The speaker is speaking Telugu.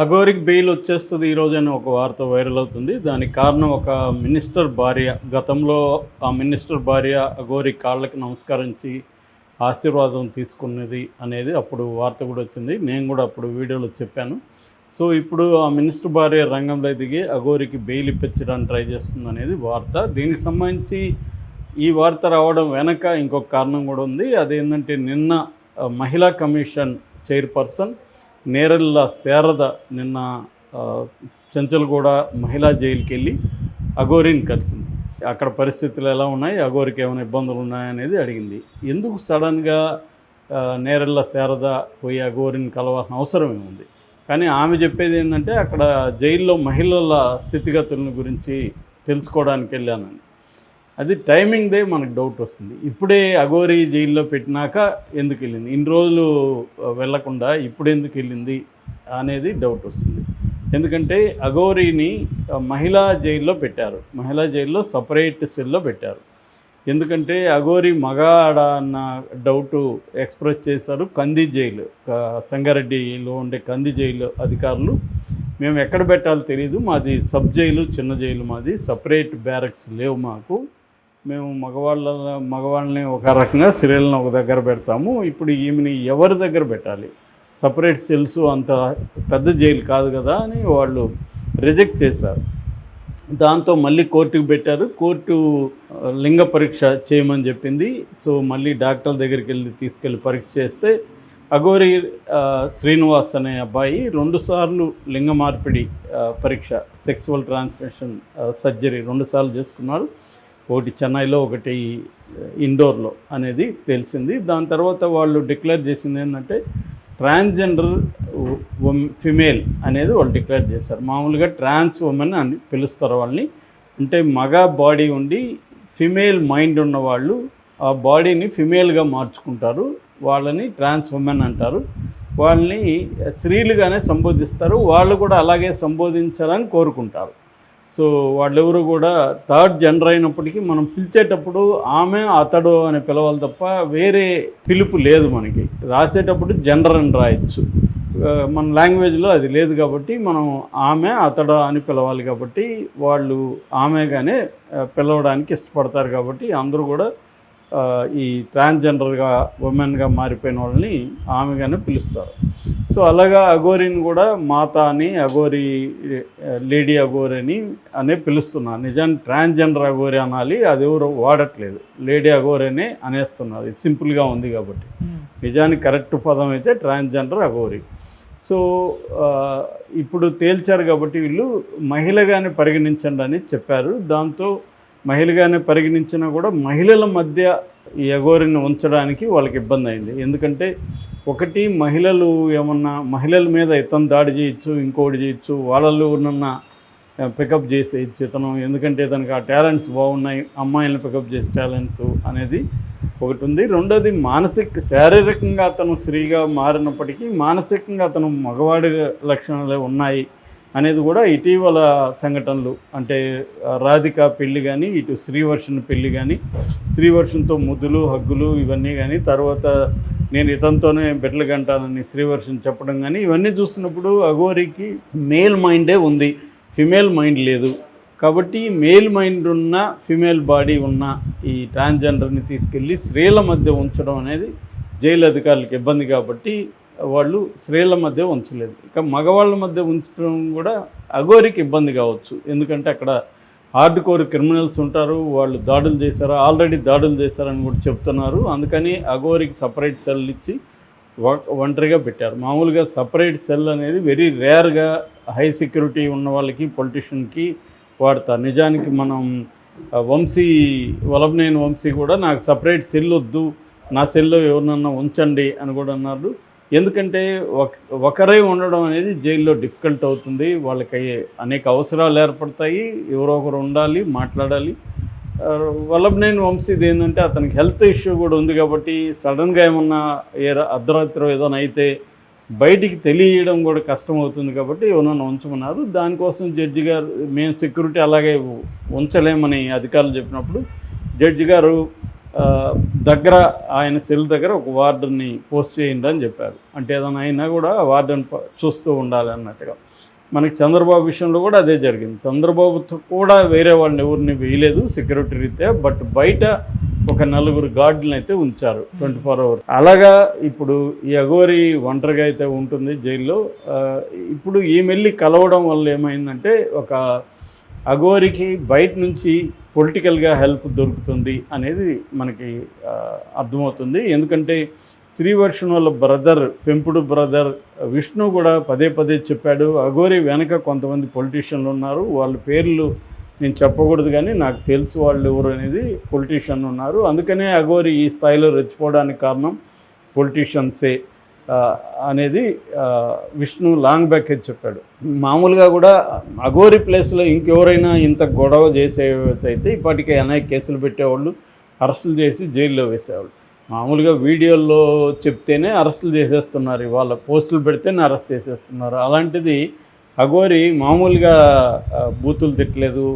అఘోరికి బెయిల్ వచ్చేస్తుంది ఈరోజు అని ఒక వార్త వైరల్ అవుతుంది. దానికి కారణం ఒక మినిస్టర్ భార్య. గతంలో ఆ మినిస్టర్ భార్య అఘోరి కాళ్ళకి నమస్కరించి ఆశీర్వాదం తీసుకున్నది అనేది అప్పుడు వార్త కూడా వచ్చింది. నేను కూడా అప్పుడు వీడియోలో చెప్పాను. సో ఇప్పుడు ఆ మినిస్టర్ భార్య రంగంలో దిగి అఘోరికి బెయిల్ ఇప్పించడానికి ట్రై చేస్తుంది అనేది వార్త. దీనికి సంబంధించి ఈ వార్త రావడం వెనక ఇంకొక కారణం కూడా ఉంది. అదేంటంటే నిన్న మహిళా కమిషన్ చైర్పర్సన్ నేరల్ల శారద నిన్న ఆ, చెంచల్గూడ మహిళా జైలుకి వెళ్ళి అఘోరిని కలిసింది. అక్కడ పరిస్థితులు ఎలా ఉన్నాయి? అఘోరికి ఏమైనా ఇబ్బందులు ఉన్నాయనేది అడిగింది. ఎందుకు సడన్గా నేరల్ల శారద పోయి అఘోరిని కలవాల్సిన అవసరం ఏముంది? కానీ ఆమె చెప్పేది ఏంటంటే అక్కడ జైల్లో మహిళల స్థితిగతుల గురించి తెలుసుకోవడానికి వెళ్ళానని అది టైమింగ్దే మనకు డౌట్ వస్తుంది. ఇప్పుడే అఘోరి జైల్లో పెట్టినాక ఎందుకు వెళ్ళింది? ఇన్ని రోజులు వెళ్ళకుండా వెళ్ళకుండా ఇప్పుడు ఎందుకు వెళ్ళింది అనేది డౌట్ వస్తుంది. ఎందుకంటే అఘోరిని మహిళా జైల్లో పెట్టారు. మహిళా జైల్లో సపరేట్ సెల్లో పెట్టారు. ఎందుకంటే అఘోరి మగాడ అన్న డౌటు ఎక్స్ప్రెస్ చేశారు కంది జైలు. సంగారెడ్డిలో ఉండే కంది జైలు అధికారులు మేము ఎక్కడ పెట్టాలో తెలియదు మాది సబ్ జైలు చిన్న జైలు మాది సపరేట్ బ్యారక్స్ లేవు మాకు. మేము మగవాళ్ళ మగవాళ్ళని ఒక రకంగా స్త్రీలను ఒక దగ్గర పెడతాము. ఇప్పుడు ఈమెని ఎవరి దగ్గర పెట్టాలి? సపరేట్ సెల్స్ అంత పెద్ద జైలు కాదు కదా అని వాళ్ళు రిజెక్ట్ చేశారు. దాంతో మళ్ళీ కోర్టుకు పెట్టారు. కోర్టు లింగ పరీక్ష చేయమని చెప్పింది. సో మళ్ళీ డాక్టర్ దగ్గరికి వెళ్ళి తీసుకెళ్ళి పరీక్ష చేస్తే అఘోరి శ్రీనివాస్ అనే అబ్బాయి రెండుసార్లు లింగ మార్పిడి పరీక్ష సెక్సువల్ ట్రాన్స్మిషన్ సర్జరీ రెండుసార్లు చేసుకున్నాడు. ఒకటి చెన్నైలో ఒకటి ఇండోర్లో అనేది తెలిసింది. దాని తర్వాత వాళ్ళు డిక్లేర్ చేసింది ఏంటంటే ట్రాన్స్జెండర్ ఫిమేల్ అనేది వాళ్ళు డిక్లేర్ చేశారు. మామూలుగా ట్రాన్స్ ఉమెన్ అని పిలుస్తారు వాళ్ళని. అంటే మగ బాడీ ఉండి ఫిమేల్ మైండ్ ఉన్న వాళ్ళు ఆ బాడీని ఫిమేల్గా మార్చుకుంటారు. వాళ్ళని ట్రాన్స్ ఉమెన్ అంటారు. వాళ్ళని స్త్రీలుగానే సంబోధిస్తారు. వాళ్ళు కూడా అలాగే సంబోధించాలని కోరుకుంటారు. సో వాళ్ళెవరు కూడా థర్డ్ జెండర్ అయినప్పటికీ మనం పిలిచేటప్పుడు ఆమె అతడు అని పిలవాలి తప్ప వేరే పిలుపు లేదు మనకి. రాసేటప్పుడు జెండర్ అని రాయొచ్చు. మన లాంగ్వేజ్లో అది లేదు కాబట్టి మనం ఆమె అతడు అని పిలవాలి కాబట్టి వాళ్ళు ఆమెగానే పిలవడానికి ఇష్టపడతారు కాబట్టి అందరూ కూడా ఈ ట్రాన్స్జెండర్గా ఉమెన్గా మారిపోయిన వాళ్ళని ఆమెగానే పిలుస్తారు. సో అలాగా అఘోరిని కూడా మాత అని అఘోరి ఆ, లేడీ అఘోరి అని అనే పిలుస్తున్నారు. నిజానికి ట్రాన్స్జెండర్ అఘోరి అనాలి అది ఎవరు వాడట్లేదు. లేడీ అఘోరి అనే అనేస్తున్నారు. ఇది సింపుల్గా ఉంది కాబట్టి. నిజానికి కరెక్ట్ పదం అయితే ట్రాన్స్జెండర్ అఘోరి. సో ఇప్పుడు తేల్చారు కాబట్టి వీళ్ళు మహిళగానే పరిగణించండి అని చెప్పారు. దాంతో మహిళగానే పరిగణించినా కూడా మహిళల మధ్య ఈ ఎగోరిని ఉంచడానికి వాళ్ళకి ఇబ్బంది అయింది. ఎందుకంటే ఒకటి మహిళలు ఏమన్నా మహిళల మీద ఇతను దాడి చేయొచ్చు ఇంకోటి చేయొచ్చు వాళ్ళల్లో ఉన్న పికప్ చేసేయచ్చు ఇతను ఎందుకంటే ఇతనికి ఆ టాలెంట్స్ బాగున్నాయి అమ్మాయిలను పికప్ చేసే టాలెంట్స్ అనేది ఒకటి ఉంది. రెండోది మానసిక శారీరకంగా అతను స్త్రీగా మారినప్పటికీ మానసికంగా అతను మగవాడి లక్షణాలే ఉన్నాయి. అనేది కూడా ఇటీవల సంఘటనలు. అంటే రాధిక పెళ్ళి కానీ ఇటు శ్రీవర్షన్ పెళ్ళి కానీ శ్రీవర్షన్తో ముద్దులు హగ్గులు ఇవన్నీ కానీ తర్వాత నేను ఇతనితోనే బెట్టలు గంటానని శ్రీవర్షన్ చెప్పడం కానీ ఇవన్నీ చూస్తున్నప్పుడు అఘోరికి మేల్ మైండే ఉంది. ఫిమేల్ మైండ్ లేదు. కాబట్టి మేల్ మైండ్ ఉన్న ఫిమేల్ బాడీ ఉన్న ఈ ట్రాన్స్జెండర్ని తీసుకెళ్ళి స్త్రీల మధ్య ఉంచడం అనేది జైలు అధికారులకు ఇబ్బంది కాబట్టి వాళ్ళు స్త్రీల మధ్య ఉంచలేదు. ఇక మగవాళ్ళ మధ్య ఉంచడం కూడా అఘోరికి ఇబ్బంది కావచ్చు. ఎందుకంటే అక్కడ హార్డ్ కోర్ క్రిమినల్స్ ఉంటారు వాళ్ళు దాడులు చేశారు ఆల్రెడీ దాడులు చేశారని కూడా చెప్తున్నారు. అందుకని అఘోరికి సపరేట్ సెల్ ఇచ్చి వ- ఒంటరిగా పెట్టారు. మామూలుగా సపరేట్ సెల్ అనేది వెరీ రేర్గా హై సెక్యూరిటీ ఉన్న వాళ్ళకి పొలిటీషియన్కి వాడతారు నిజానికి మనం వంశీ వలభనేని వంశీ కూడా నాకు సపరేట్ సెల్ వద్దు నా సెల్లో ఎవరినన్నా ఉంచండి అని కూడా అన్నారు. ఎందుకంటే ఒక ఒకరే ఉండడం అనేది జైల్లో డిఫికల్ట్ అవుతుంది. వాళ్ళకి అయ్యే అనేక అవసరాలు ఏర్పడతాయి. ఎవరో ఒకరు ఉండాలి మాట్లాడాలి. వల్లభనేని వంశీది ఏంటంటే అతనికి హెల్త్ ఇష్యూ కూడా ఉంది కాబట్టి సడన్గా ఏమన్నా ఏ అర్ధరాత్రి ఏదైనా అయితే బయటికి తెలియడం కూడా కష్టం అవుతుంది కాబట్టి ఎవరన్నా ఉంచమన్నారు. దానికోసం జడ్జి గారు మేము సెక్యూరిటీ అలాగే ఉంచలేమని అధికారులు చెప్పినప్పుడు జడ్జి గారు దగ్గర ఆయన సెల్ దగ్గర ఒక వార్డుని పోస్ట్ చేయండి అని చెప్పారు. అంటే ఏదైనా అయినా కూడా వార్డుని చూస్తూ ఉండాలి అన్నట్టుగా. మనకి చంద్రబాబు విషయంలో కూడా అదే జరిగింది. చంద్రబాబుతో కూడా వేరే వాళ్ళని ఎవరిని వేయలేదు సెక్యూరిటీ రీత్యా బట్ బయట ఒక నలుగురు గార్డులను అయితే ఉంచారు ట్వంటీ ఫోర్ అవర్స్. అలాగా ఇప్పుడు ఈ అఘోరి ఒంటరిగా అయితే ఉంటుంది జైల్లో. ఇప్పుడు ఈమెల్లి కలవడం వల్ల ఏమైందంటే ఒక అఘోరికి బయట నుంచి పొలిటికల్గా హెల్ప్ దొరుకుతుంది అనేది మనకి అర్థమవుతుంది. ఎందుకంటే శ్రీవర్షణ వాళ్ళ బ్రదర్ పెంపుడు బ్రదర్ విష్ణు కూడా పదే పదే చెప్పాడు అఘోరి వెనక కొంతమంది పొలిటీషియన్లు ఉన్నారు వాళ్ళ పేర్లు నేను చెప్పకూడదు కానీ నాకు తెలుసు వాళ్ళు ఎవరు అనేది పొలిటీషియన్ ఉన్నారు. అందుకనే అఘోరి ఈ స్థాయిలో రెచ్చిపోవడానికి కారణం పొలిటీషియన్సే. అనేది విష్ణు లాంగ్ బ్యాక్ చెప్పాడు. మామూలుగా కూడా అఘోరి ప్లేస్లో ఇంకెవరైనా ఇంత గొడవ చేసేవైతే ఇప్పటికే అనేక కేసులు పెట్టేవాళ్ళు అరెస్టులు చేసి జైల్లో వేసేవాళ్ళు. మామూలుగా వీడియోల్లో చెప్తేనే అరెస్టులు చేసేస్తున్నారు వాళ్ళ పోస్టులు పెడితేనే అరెస్ట్ చేసేస్తున్నారు. అలాంటిది అఘోరి మామూలుగా బూతులు తిట్టలేదు